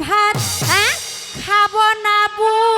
ভাত হ্যাঁ? খাব না বউ।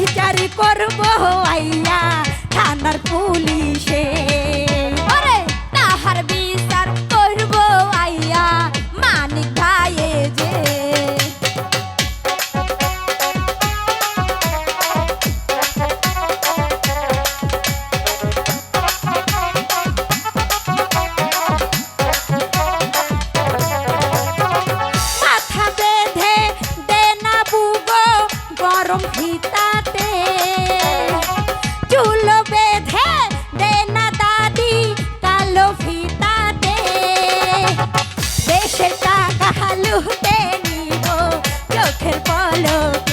বিচার করব আইয়া থানার পুলিশে। ফিতাতে চুল বেঁধে দে না দাদি কালো ফিতাতে। দেশের টাকা লুটে নিব চোখের পলকে।